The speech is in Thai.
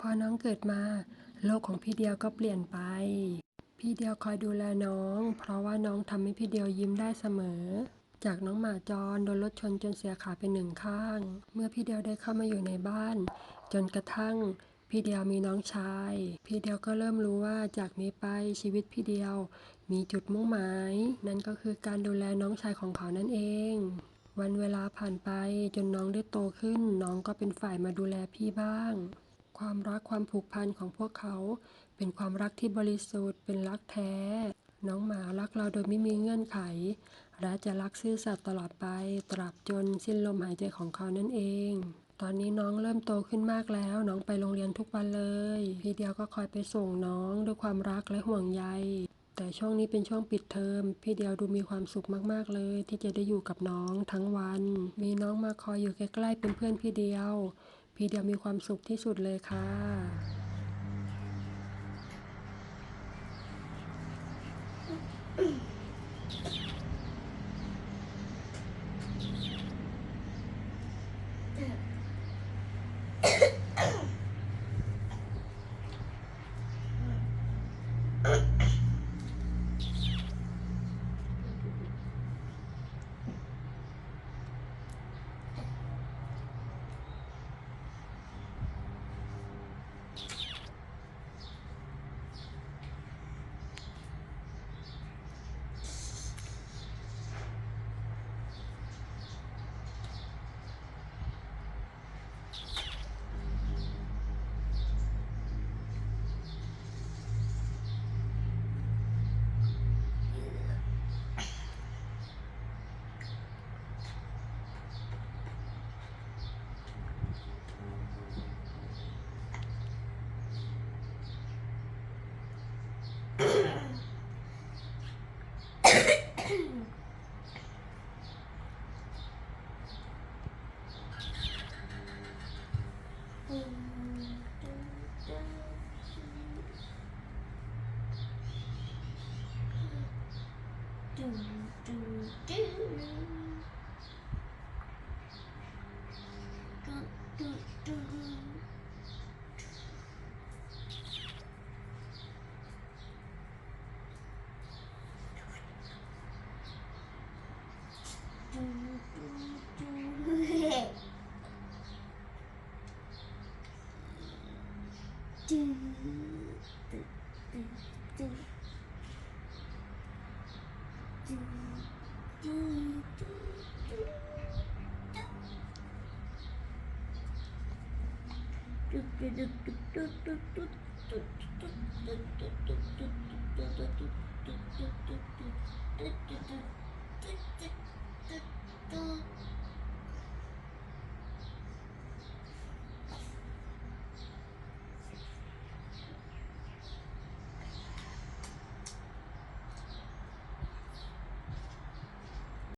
พอน้องเกิดมา โลกของพี่เดียวก็เปลี่ยนไป พี่เดียวคอยดูแลน้อง เพราะว่าน้องทำให้พี่เดียวยิ้มได้เสมอ จากน้องหมาจรโดนรถชนจนเสียขาไปหนึ่งข้าง เมื่อพี่เดียวได้เข้ามาอยู่ในบ้าน จนกระทั่งพี่เดียวมีน้องชาย พี่เดียวก็เริ่มรู้ว่าจากนี้ไปชีวิตพี่เดียว มีจุดมุ่งหมาย นั่นก็คือการดูแลน้องชายของเขานั่นเอง วันเวลาผ่านไปจนน้องได้โตขึ้น น้องก็เป็นฝ่ายมาดูแลพี่บ้าง ความรักความผูกพันของพวกเขา เป็นความรักที่บริสุทธิ์เป็นรักแท้ น้องหมารักเราโดยไม่มีเงื่อนไข และจะรักซื่อสัตย์ตลอดไป ตราบจนสิ้นลมหายใจของเขานั่นเอง ตอนนี้น้องเริ่มโตขึ้นมากแล้ว น้องไปโรงเรียนทุกวันเลย พี่เดียวก็คอยไปส่งน้องด้วยความรักและห่วงใยแต่ช่วงนี้เป็นช่วงปิดเทอม พี่เดียวดูมีความสุขมากๆเลย ที่จะได้อยู่กับน้องทั้งวัน มีน้องมาคอยอยู่ใกล้ๆเป็นเพื่อนพี่เดียว พี่เดียวมีความสุขที่สุดเลยค่ะ do do do Tut tut tut tut tut tut tut tut tut tut tut